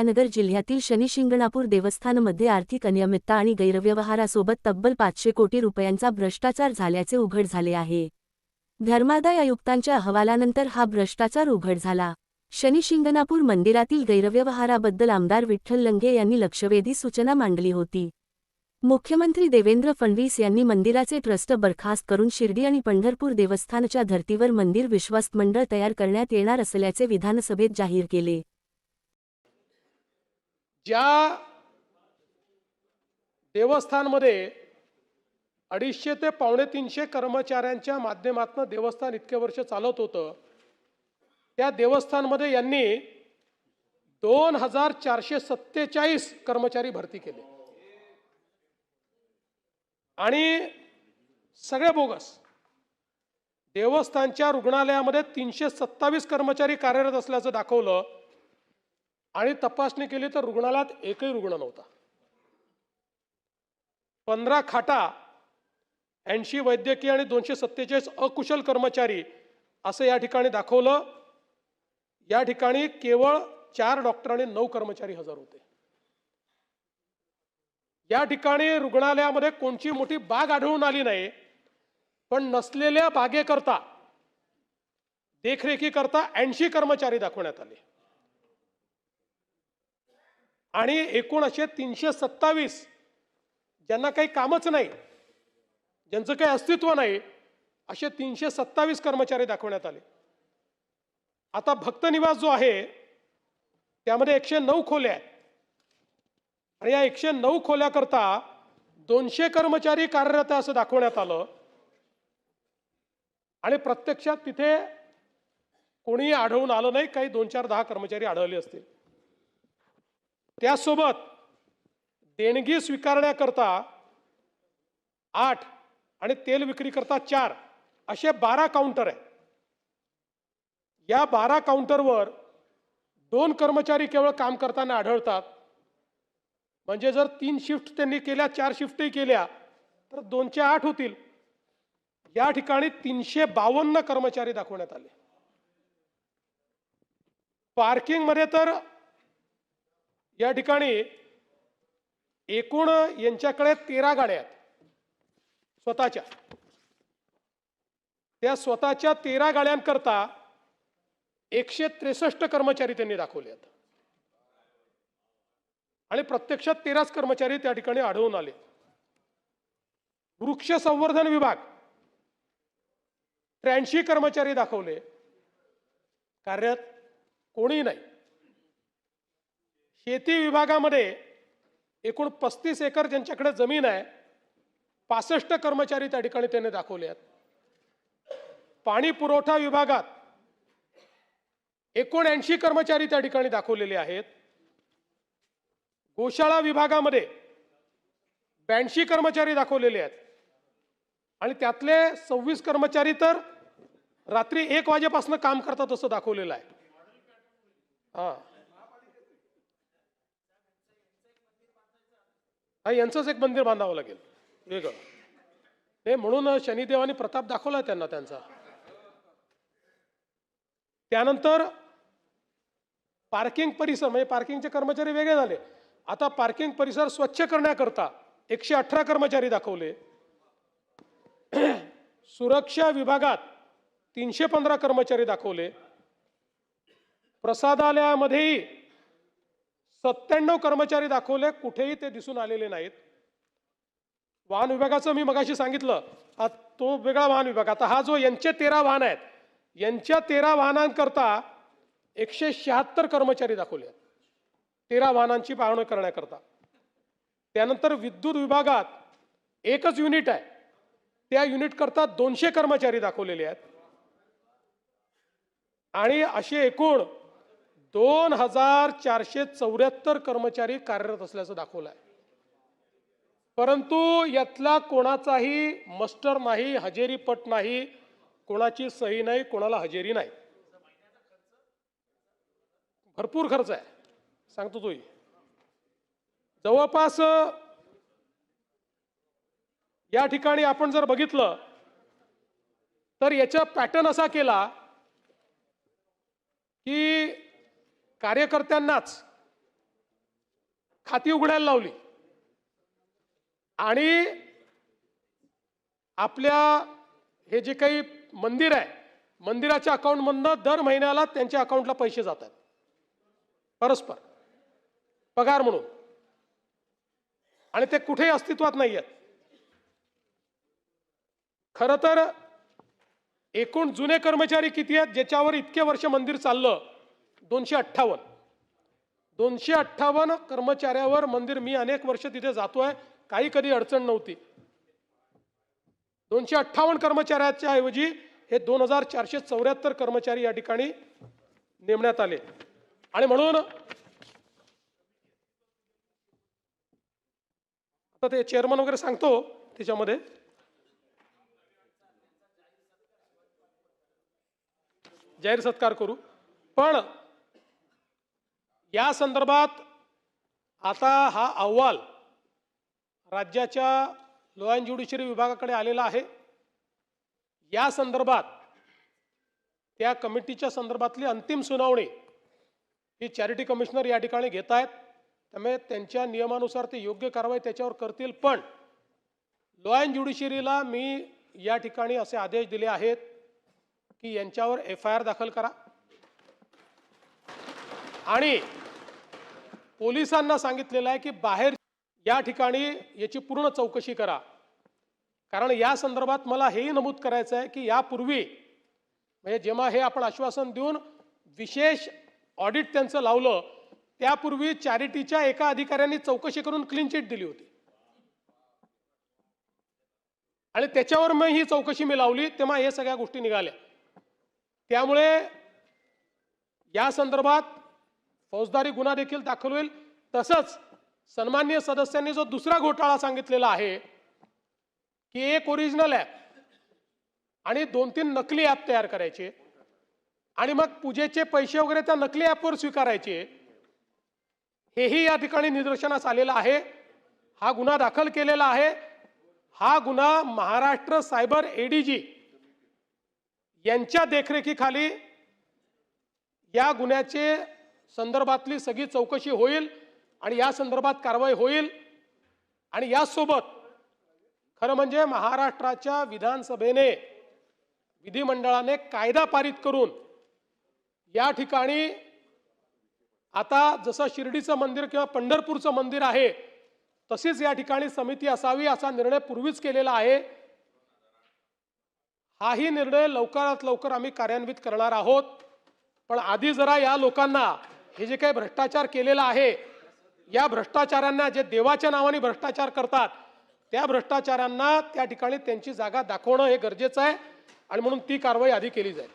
अहिल्यानगर जिल्ह्यातील शनिशिंगणापूर देवस्थानमध्ये आर्थिक अनियमितता आणि गैरव्यवहारासोबत तब्बल पाचशे कोटी रुपयांचा भ्रष्टाचार झाल्याचे उघड झाले आहे. धर्मादाय आयुक्तांच्या अहवालानंतर हा भ्रष्टाचार उघड झाला. शनिशिंगणापूर मंदिरातील गैरव्यवहाराबद्दल आमदार विठ्ठल लंगे यांनी लक्षवेधी सूचना मांडली होती. मुख्यमंत्री देवेंद्र फडणवीस यांनी मंदिराचे ट्रस्ट बरखास्त करून शिर्डी आणि पंढरपूर देवस्थानच्या धर्तीवर मंदिर विश्वास मंडळ तयार करण्यात येणार असल्याचे विधानसभेत जाहीर केले. ज्या देवस्थानमध्ये अडीचशे ते पावणे तीनशे कर्मचाऱ्यांच्या माध्यमातून देवस्थान इतके वर्ष चालत होतं त्या देवस्थानमध्ये यांनी दोन हजार चारशे सत्तेचाळीस कर्मचारी भरती केले. आणि सगळे बोगस देवस्थानच्या रुग्णालयामध्ये तीनशे सत्तावीस कर्मचारी कार्यरत असल्याचं दाखवलं. आणि तपासणी केली तर रुग्णालयात एकही रुग्ण नव्हता. पंधरा खाटा ऐंशी वैद्यकीय आणि दोनशे सत्तेचाळीस अकुशल कर्मचारी असं या ठिकाणी दाखवलं. या ठिकाणी केवळ चार डॉक्टर आणि नऊ कर्मचारी हजर होते. या ठिकाणी रुग्णालयामध्ये कोणची मोठी बाग आढळून आली नाही पण नसलेल्या बागेकरता देखरेखीकरता ऐंशी कर्मचारी दाखवण्यात आले. आणि एकूण असे तीनशे सत्तावीस ज्यांना काही कामच नाही ज्यांचं काही अस्तित्व नाही असे तीनशे सत्तावीस कर्मचारी दाखवण्यात आले. आता भक्त निवास जो आहे त्यामध्ये एकशे नऊ खोल्या आहेत. आणि या एकशे नऊ खोल्याकरता दोनशे कर्मचारी कार्यरत आहे असं दाखवण्यात आलं. आणि प्रत्यक्षात तिथे कोणीही आढळून आलं नाही काही दोन चार दहा कर्मचारी आढळले असतील. त्यासोबत देणगी स्वीकारण्याकरता आठ आणि तेल विक्रीकरता चार असे बारा काउंटर आहे या बारा काउंटरवर दोन कर्मचारी केवळ काम करताना आढळतात. म्हणजे जर तीन शिफ्ट त्यांनी केल्या चार शिफ्टही केल्या तर दोनशे आठ होतील. या ठिकाणी तीनशे बावन्न कर्मचारी दाखवण्यात आले. पार्किंगमध्ये तर या ठिकाणी एकूण यांच्याकडे तेरा गाड्या आहेत. स्वतःच्या. त्या स्वतःच्या तेरा गाड्यांकरता एकशे त्रेसष्ट कर्मचारी त्यांनी दाखवले आहेत. आणि प्रत्यक्षात तेराच कर्मचारी त्या ठिकाणी आढळून आले. वृक्ष संवर्धन विभाग त्र्याऐंशी कर्मचारी दाखवले. कार्यात कोणी नाही. शेती विभागामध्ये एकूण पस्तीस एकर ज्यांच्याकडे जमीन आहे पासष्ट कर्मचारी त्या ठिकाणी त्यांनी दाखवले आहेत. पाणी पुरवठा विभागात एकोणऐंशी कर्मचारी त्या ठिकाणी दाखवलेले आहेत. गोशाळा विभागामध्ये ब्याऐंशी कर्मचारी दाखवलेले आहेत. आणि त्यातले सव्वीस कर्मचारी तर रात्री एक वाजेपासून काम करतात असं दाखवलेलं आहे. हां. हा यांचंच एक मंदिर बांधावं लागेल. वेगळं ते म्हणून शनिदेवाने प्रताप दाखवला त्यांना त्यांचा. त्यानंतर पार्किंग परिसर म्हणजे पार्किंगचे कर्मचारी वेगळे झाले. आता पार्किंग परिसर स्वच्छ करण्याकरता एकशे अठरा कर्मचारी दाखवले. सुरक्षा विभागात तीनशे पंधरा कर्मचारी दाखवले. प्रसादालयामध्येही सत्त्याण्णव कर्मचारी दाखवले कुठेही ते दिसून आलेले नाहीत. वाहन विभागाचं मी मगाशी सांगितलं आता तो वेगळा वाहन विभाग. आता हा जो यांचे तेरा वाहन आहेत यांच्या तेरा वाहनांकरता एकशे शहात्तर कर्मचारी दाखवले आहेत. तेरा वाहनांची पाहणी करण्याकरता. त्यानंतर विद्युत विभागात एकच युनिट आहे. त्या युनिट करता दोनशे कर्मचारी दाखवलेले आहेत. आणि असे एकूण दोन हजार चारशे चौऱ्याहत्तर कर्मचारी कार्यरत असल्याचं दाखवलं आहे परंतु यातला कोणाचाही मस्टर नाही हजेरी पट नाही कोणाची सही नाही कोणाला हजेरी नाही. भरपूर खर्च आहे. सांगतो तोही. जवळपास या ठिकाणी आपण जर बघितलं तर याचा पॅटर्न असा केला की कार्यकर्त्यांनाच खाती उघडायला लावली. आणि आपल्या हे जे काही मंदिर आहे मंदिराच्या अकाउंटमधनं दर महिन्याला त्यांच्या अकाउंटला पैसे जातात. परस्पर. पगार म्हणून. आणि ते कुठेही अस्तित्वात नाही आहेत खरं तर एकूण जुने कर्मचारी किती आहेत ज्याच्यावर इतके वर्ष मंदिर चाललं दोनशे अठ्ठावन्न. दोनशे अठ्ठावन्न कर्मचाऱ्यावर मंदिर मी अनेक वर्ष तिथे जातोय काही कधी अडचण नव्हती. दोनशे अठ्ठावन्न कर्मचाऱ्याच्या ऐवजी हे दोन हजार चारशे चौऱ्याहत्तर कर्मचारी या ठिकाणी नेमण्यात आले. आणि म्हणून आता ते चेअरमन वगैरे सांगतो त्याच्यामध्ये. जाहीर सत्कार करू. पण या संदर्भात आता हा अहवाल राज्याच्या लॉ अँड ज्युडिशरी विभागाकडे आलेला आहे. या संदर्भात त्या कमिटीच्या संदर्भातली अंतिम सुनावणी ही चॅरिटी कमिशनर या ठिकाणी घेत आहेत. त्यामुळे त्यांच्या नियमानुसार ते योग्य कारवाई त्याच्यावर करतील. पण लॉ अँड ज्युडिशरीला मी या ठिकाणी असे आदेश दिले आहेत की यांच्यावर एफ आय आर दाखल करा. आणि पोलिसांना सांगितलेलं आहे की बाहेर या ठिकाणी याची पूर्ण चौकशी करा. कारण या संदर्भात मला हेही नमूद करायचं आहे की यापूर्वी म्हणजे जेव्हा हे आपण आश्वासन देऊन विशेष ऑडिट त्यांचं लावलं त्यापूर्वी चॅरिटीच्या एका अधिकाऱ्यांनी चौकशी करून क्लीन चिट दिली होती. आणि त्याच्यावर मग ही चौकशी मी लावली तेव्हा हे सगळ्या गोष्टी निघाल्या. त्यामुळे या संदर्भात फौजदारी गुन्हा देखील दाखल होईल. तसंच सन्मान्य सदस्यांनी जो दुसरा घोटाळा सांगितलेला आहे की एक ओरिजिनल ॲप आणि दोन तीन नकली ॲप तयार करायचे आणि मग पूजेचे पैसे वगैरे त्या नकली ॲपवर स्वीकारायचे हेही या ठिकाणी निदर्शनास आलेलं आहे. हा गुन्हा दाखल केलेला आहे. हा गुन्हा महाराष्ट्र सायबर एडीजी यांच्या देखरेखीखाली या गुन्ह्याचे संदर्भातली सगळी चौकशी होईल आणि या संदर्भात कारवाई होईल. आणि यासोबत खरं म्हणजे महाराष्ट्राच्या विधानसभेने विधिमंडळाने कायदा पारित करून या ठिकाणी आता जसं शिर्डीचं मंदिर किंवा पंढरपूरचं मंदिर आहे तशीच या ठिकाणी समिती असावी असा निर्णय पूर्वीच केलेला आहे. हाही निर्णय लवकरात लवकर आम्ही कार्यान्वित करणार आहोत. पण आधी जरा या लोकांना हे जे काही भ्रष्टाचार केलेला आहे या भ्रष्टाचारांना जे देवाच्या नावाने भ्रष्टाचार करतात त्या भ्रष्टाचारांना त्या ठिकाणी त्यांची जागा दाखवणं हे गरजेचं आहे आणि म्हणून ती कारवाई आधी केली जाईल.